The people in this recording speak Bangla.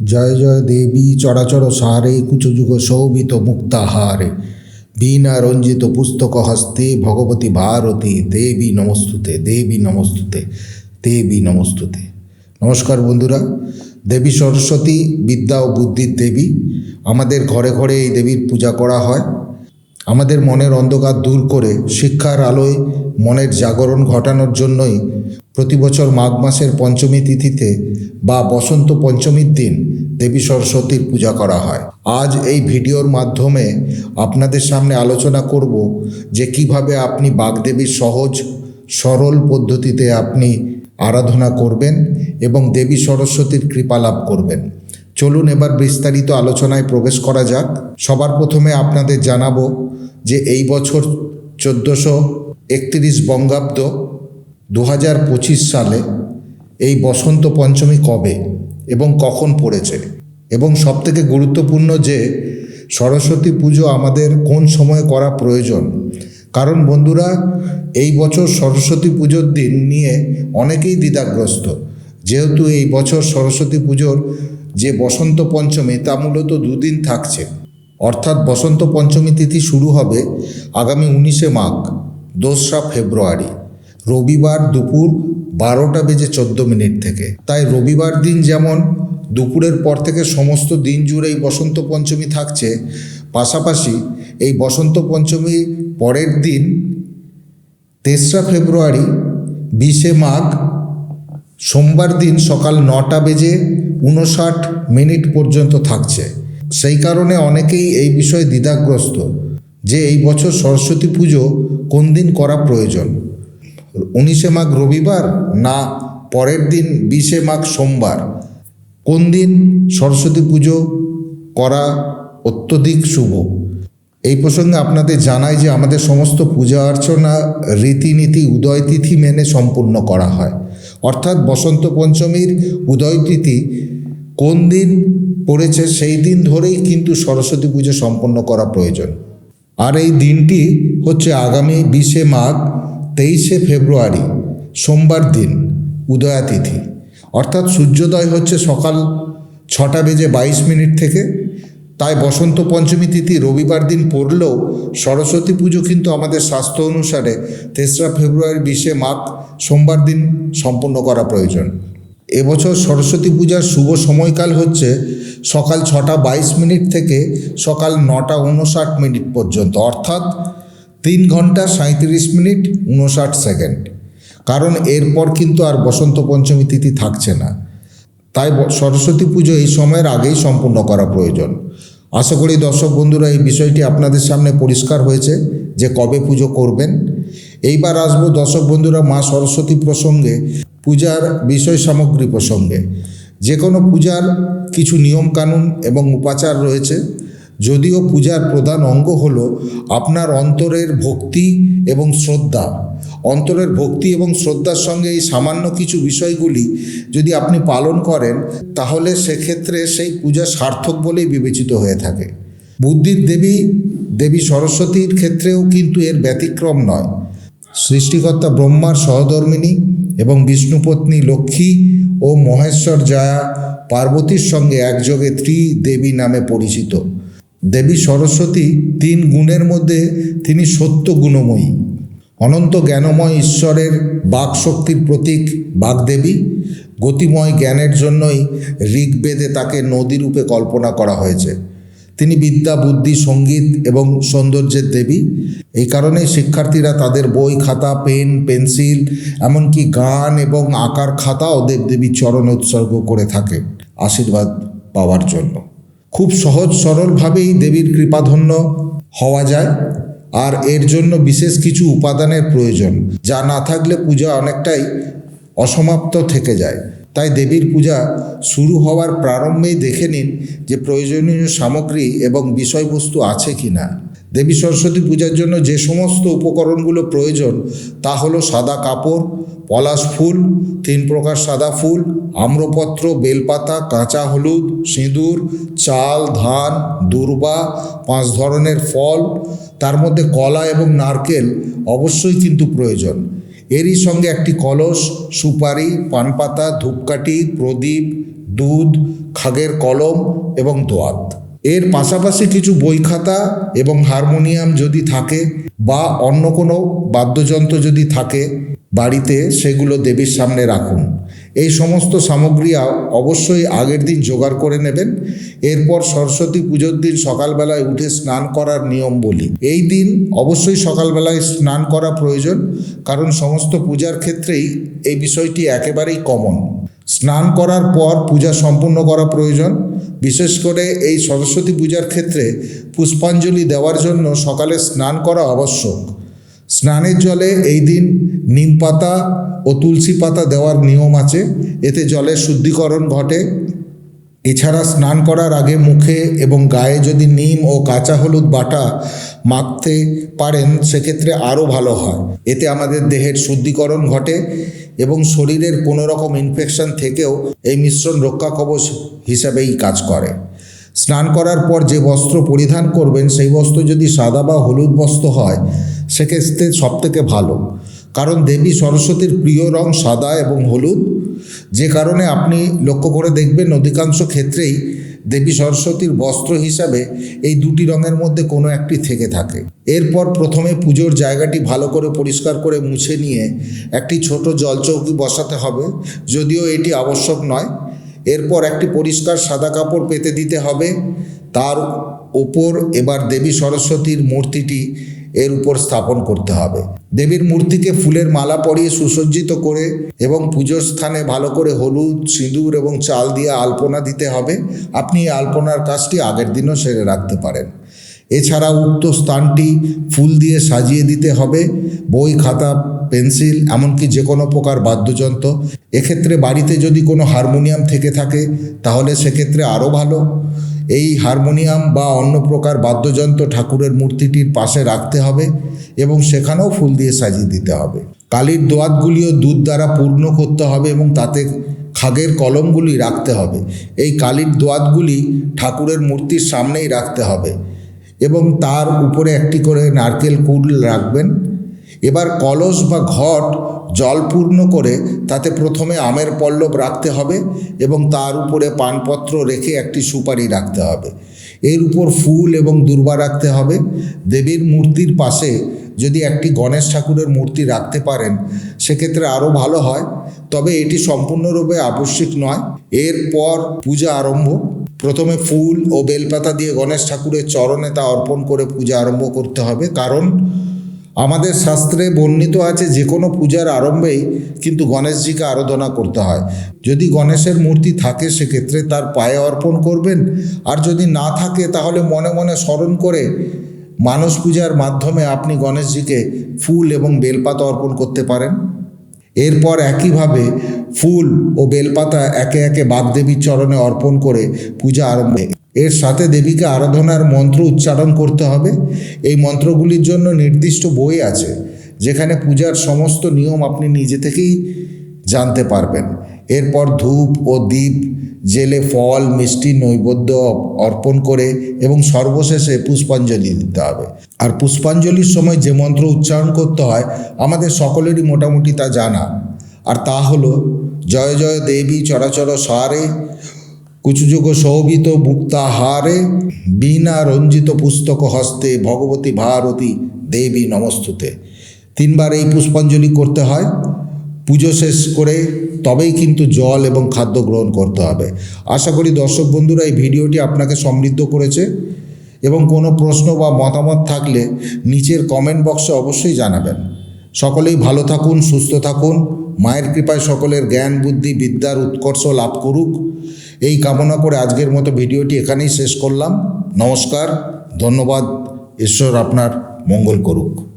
জয় জয় দেবী চরাচর সারে কুচযুগ শোভিত মুক্তাহারে বীণা রঞ্জিত পুস্তক হস্তে ভগবতী ভারতী, দেবী নমস্তুতে দেবী নমস্তুতে দেবী নমস্তুতে। নমস্কার বন্ধুরা, দেবী সরস্বতী, বিদ্যা ও বুদ্ধির দেবী, আমাদের ঘরে ঘরে এই দেবীর পূজা করা হয়। আমাদের মনের অন্ধকার দূর করে শিক্ষার আলোয় মনের জাগরণ ঘটানোর জন্যই প্রতি বছর মাঘ মাসের পঞ্চমী তিথিতে বা বসন্ত পঞ্চমীর দিন দেবী সরস্বতীর পূজা করা হয়। আজ এই ভিডিওর মাধ্যমে আপনাদের সামনে আলোচনা করব যে কীভাবে আপনি বাগদেবীর সহজ, সরল পদ্ধতিতে আপনি আরাধনা করবেন এবং দেবী সরস্বতীর কৃপা লাভ করবেন। চলুন এবার বিস্তারিত আলোচনায় প্রবেশ করা যাক। সবার প্রথমে আপনাদের জানাব যে এই বছর চোদ্দোশো একত্রিশ বঙ্গাব্দ দু হাজার পঁচিশ সালে এই বসন্ত পঞ্চমী কবে এবং কখন পড়েছে? এবং সবথেকে গুরুত্বপূর্ণ যে সরস্বতী পুজো আমাদের কোন সময়ে করা প্রয়োজন? কারণ বন্ধুরা, এই বছর সরস্বতী পুজোর দিন নিয়ে অনেকেই দ্বিধাগ্রস্ত। যেহেতু এই বছর সরস্বতী পুজোর যে বসন্ত পঞ্চমী, তা মূলত দুদিন থাকছে। অর্থাৎ বসন্ত পঞ্চমী তিথি শুরু হবে আগামী উনিশে মাঘ, দোসরা ফেব্রুয়ারি। রবিবার দুপুর বারোটা বেজে চোদ্দ মিনিট থেকে। তাই রবিবার দিন যেমন দুপুরের পর থেকে সমস্ত দিন জুড়ে এই বসন্ত পঞ্চমী থাকছে, পাশাপাশি এই বসন্ত পঞ্চমী পরের দিন তেসরা ফেব্রুয়ারি, বিশে মাঘ, সোমবার দিন সকাল নটা বেজে উনষাট মিনিট পর্যন্ত থাকছে। সেই কারণে অনেকেই এই বিষয়ে দ্বিধাগ্রস্ত যে এই বছর সরস্বতী পুজো কোন দিন করা প্রয়োজন। উনিশে মাঘ রবিবার না পরের দিন বিশে মাঘ সোমবার? কোন দিন সরস্বতী পুজো করা অত্যধিক শুভ? এই প্রসঙ্গে আপনাদের জানাই যে আমাদের সমস্ত পূজা অর্চনা রীতিনীতি উদয় তিথি মেনে সম্পূর্ণ করা হয়। অর্থাৎ বসন্ত পঞ্চমীর উদয় তিথি কোন দিন পড়েছে সেই দিন ধরেই কিন্তু সরস্বতী পুজো সম্পন্ন করা প্রয়োজন। আর এই দিনটি হচ্ছে আগামী বিশে মাঘ তেইশে ফেব্রুয়ারি, সোমবার দিন উদয়া তিথি অর্থাৎ সূর্যোদয় হচ্ছে সকাল ছটা বেজে বাইশ মিনিট থেকে। তাই বসন্ত পঞ্চমী তিথি রবিবার দিন পড়লেও সরস্বতী পুজো কিন্তু আমাদের স্বাস্থ্য অনুসারে তেসরা ফেব্রুয়ারি, বিশে মাঘ, সোমবার দিন সম্পন্ন করা প্রয়োজন। এবছর সরস্বতী পূজার শুভ সময়কাল হচ্ছে সকাল ছটা বাইশ মিনিট থেকে সকাল নটা উনষাট মিনিট পর্যন্ত। অর্থাৎ তিন ঘণ্টা সাঁত্রিশ মিনিট উনষাট সেকেন্ড। কারণ এরপর কিন্তু আর বসন্ত পঞ্চমী তিথি থাকছে না। তাই সরস্বতী পুজো এই সময়ের আগেই সম্পূর্ণ করা প্রয়োজন। আশা করি দর্শক বন্ধুরা, এই বিষয়টি আপনাদের সামনে পরিষ্কার হয়েছে যে কবে পুজো করবেন। এইবার আসব দর্শক বন্ধুরা মা সরস্বতী প্রসঙ্গে, পূজার বিষয় সামগ্রী প্রসঙ্গে। যে কোনো পূজার কিছু নিয়মকানুন এবং উপাচার রয়েছে। যদিও পূজার প্রধান অঙ্গ হলো আপনার অন্তরের ভক্তি এবং শ্রদ্ধা। অন্তরের ভক্তি এবং শ্রদ্ধার সঙ্গে এই সামান্য কিছু বিষয়গুলি যদি আপনি পালন করেন, তাহলে সেক্ষেত্রে সেই পূজা সার্থক বলেই বিবেচিত হয়ে থাকে। বুদ্ধির দেবী দেবী সরস্বতীর ক্ষেত্রেও কিন্তু এর ব্যতিক্রম নয়। সৃষ্টিকর্তা ব্রহ্মার সহধর্মিনী এবং বিষ্ণুপত্নী লক্ষ্মী ও মহেশ্বর জয়া পার্বতীর সঙ্গে একযোগে ত্রিদেবী নামে পরিচিত। দেবী সরস্বতী তিন গুণের মধ্যে তিনি সত্য গুণময়ী। অনন্ত জ্ঞানময় ঈশ্বরের বাক শক্তির প্রতীক বাগদেবী। গতিময় জ্ঞানের জন্যই ঋগ্বেদে তাকে নদী রূপে কল্পনা করা হয়েছে। তিনি বিদ্যা, বুদ্ধি, সংগীত এবং সৌন্দর্যের দেবী। এই কারণে শিক্ষার্থীরা তাদের বই, খাতা, পেন, পেন্সিল, এমনকি গান এবং আঁকার খাতাও দেবদেবীর চরণ উৎসর্গ করে থাকে। আশীর্বাদ পাওয়ার জন্য। খুব সহজ সরলভাবেই দেবীর কৃপাধন্য হওয়া যায়। আর এর জন্য বিশেষ কিছু উপাদানের প্রয়োজন, যা না থাকলে পূজা অনেকটাই অসমাপ্ত থেকে যায়। তাই দেবীর পূজা শুরু হওয়ার প্রারম্ভেই দেখে নিন যে প্রয়োজনীয় সামগ্রী এবং বিষয়বস্তু আছে কি না দেবী সরস্বতী পূজার জন্য যে সমস্ত উপকরণগুলো প্রয়োজন, তা হলো সাদা কাপড়, পলাশ ফুল, তিন প্রকার সাদা ফুল, আম্রপত্র, বেলপাতা, কাঁচা হলুদ, সিঁদুর, চাল, ধান, দূর্বা, পাঁচ ধরনের ফল, তার মধ্যে কলা এবং নারকেল অবশ্যই কিন্তু প্রয়োজন। এরই সঙ্গে একটি কলস, সুপারি, পানপাতা, ধূপকাঠি, প্রদীপ, দুধ, খাগের কলম এবং দোয়াত। এর পাশাপাশি কিছু বই খাতা এবং হারমোনিয়াম যদি থাকে বা অন্য কোনো বাদ্যযন্ত্র যদি থাকে বাড়িতে, সেগুলো দেবীর সামনে রাখুন। এই সমস্ত সামগ্রী অবশ্যই আগের দিন জোগাড় করে নেবেন। এরপর সরস্বতী পুজোর দিন সকালবেলায় উঠে স্নান করার নিয়ম বলি। এই দিন অবশ্যই সকালবেলায় স্নান করা প্রয়োজন, কারণ সমস্ত পূজার ক্ষেত্রেই এই বিষয়টি একেবারেই কমন স্নান করার পর পূজা সম্পূর্ণ করা প্রয়োজন। বিশেষ করে এই সরস্বতী পূজার ক্ষেত্রে পুষ্পাঞ্জলি দেওয়ার জন্য সকালে স্নান করা আবশ্যক। স্নানের জলে এই দিন নিম পাতা ও তুলসী পাতা দেওয়ার নিয়ম আছে। এতে জলের শুদ্ধিকরণ ঘটে। এছাড়া স্নান করার আগে মুখে এবং গায়ে যদি নিম ও কাঁচা হলুদ বাটা মাখতে পারেন, সেক্ষেত্রে আরও ভালো হয়। এতে আমাদের দেহের শুদ্ধিকরণ ঘটে এবং শরীরের কোনো রকম ইনফেকশন থেকেও এই মিশ্রণ রক্ষা কবচ হিসাবেই কাজ করে। স্নান করার পর যে বস্ত্র পরিধান করবেন, সেই বস্ত্র যদি সাদা বা হলুদ বস্ত্র হয়, সেক্ষেত্রে সবথেকে ভালো। কারণ দেবী সরস্বতীর প্রিয় রং সাদা এবং হলুদ। যে কারণে আপনি লক্ষ্য করে দেখবেন অধিকাংশ ক্ষেত্রেই দেবী সরস্বতীর বস্ত্র হিসাবে এই দুটি রঙের মধ্যে কোনো একটি থেকে থাকে। এরপর প্রথমে পুজোর জায়গাটি ভালো করে পরিষ্কার করে মুছে নিয়ে একটি ছোট জলচৌকি বসাতে হবে, যদিও এটি আবশ্যক নয়। এরপর একটি পরিষ্কার সাদা কাপড় পেতে দিতে হবে। তার ওপর এবার দেবী সরস্বতীর মূর্তিটি এর উপর স্থাপন করতে হবে। দেবীর মূর্তিকে ফুলের মালা পরিয়ে সুসজ্জিত করে এবং পুজোর স্থানে ভালো করে হলুদ, সিঁদুর এবং চাল দিয়ে আলপনা দিতে হবে। আপনি এই আলপনার কাজটি আগের দিনও সেরে রাখতে পারেন। এছাড়া উক্ত স্থানটি ফুল দিয়ে সাজিয়ে দিতে হবে। বই, খাতা পেন্সিল, এমনকি যে কোনো প্রকার বাদ্যযন্ত্র। এক্ষেত্রে বাড়িতে যদি কোনো হারমোনিয়াম থেকে থাকে, তাহলে সেক্ষেত্রে আরও ভালো। এই হারমোনিয়াম বা অন্য প্রকার বাদ্যযন্ত্র ঠাকুরের মূর্তিটির পাশে রাখতে হবে এবং সেখানেও ফুল দিয়ে সাজিয়ে দিতে হবে। কালির দোয়াতগুলিও দুধ দ্বারা পূর্ণ করতে হবে এবং তাতে খাগের কলমগুলি রাখতে হবে। এই কালির দোয়াতগুলি ঠাকুরের মূর্তির সামনেই রাখতে হবে এবং তার উপরে একটি করে নারকেল কুল রাখবেন। এবার কলস বা ঘট জল পূর্ণ করে তাতে প্রথমে আমের পল্লব রাখতে হবে এবং তার উপরে পানপত্র রেখে একটি সুপারি রাখতে হবে। এর উপর ফুল এবং দূর্বা রাখতে হবে। দেবীর মূর্তির পাশে যদি একটি গণেশ ঠাকুরের মূর্তি রাখতে পারেন, সেক্ষেত্রে আরও ভালো হয়। তবে এটি সম্পূর্ণরূপে আবশ্যিক নয়। এরপর পূজা আরম্ভ। প্রথমে ফুল ও বেলপাতা দিয়ে গণেশ ঠাকুরের চরণে তা অর্পণ করে পূজা আরম্ভ করতে হবে। কারণ আমাদের শাস্ত্রে বর্ণিত আছে যে কোনো পূজার আরম্ভেই কিন্তু গণেশজিকে আরাধনা করতে হয়। যদি গণেশের মূর্তি থাকে সেক্ষেত্রে তার পায়ে অর্পণ করবেন। আর যদি না থাকে তাহলে মনে মনে স্মরণ করে মানস পূজার মাধ্যমে আপনি গণেশজিকে ফুল এবং বেলপাতা অর্পণ করতে পারেন। এরপর একইভাবে ফুল ও বেলপাতা একে একে বাগদেবীর চরণে অর্পণ করে পূজা আরম্ভ এর সাথে দেবীকে আরাধনার মন্ত্র উচ্চারণ করতে হবে। এই মন্ত্রগুলির জন্য নির্দিষ্ট বই আছে, যেখানে পূজার সমস্ত নিয়ম আপনি নিজে থেকেই জানতে পারবেন। এরপর ধূপ ও দ্বীপ জেলে ফল, মিষ্টি, নৈবেদ্য অর্পণ করে এবং সর্বশেষে পুষ্পাঞ্জলি দিতে হবে। আর পুষ্পাঞ্জলির সময় যে মন্ত্র উচ্চারণ করতে হয়, আমাদের সকলেরই মোটামুটি তা জানা। আর তা হল, জয় জয় দেবী চরাচর সারে, কুচুযুগ শোভিত মুক্তাহারে বিনা রঞ্জিত পুস্তক হস্তে ভগবতী ভারতী দেবী নমস্তুতে। তিনবার এই পুষ্পাঞ্জলি করতে হয়। পুজো শেষ করে তবেই কিন্তু জল এবং খাদ্য গ্রহণ করতে হবে। আশা করি দর্শক বন্ধুরা এই ভিডিওটি আপনাকে সমৃদ্ধ করেছে এবং কোনো প্রশ্ন বা মতামত থাকলে নিচের কমেন্ট বক্সে অবশ্যই জানাবেন। সকলেই ভালো থাকুন, সুস্থ থাকুন। মায়ের কৃপায় সকলের জ্ঞান, বুদ্ধি, বিদ্যার উৎকর্ষ লাভ করুক। এই কামনা করে আজকের মতো ভিডিওটি এখানেই শেষ করলাম। নমস্কার, ধন্যবাদ। ঈশ্বর আপনার মঙ্গল করুক।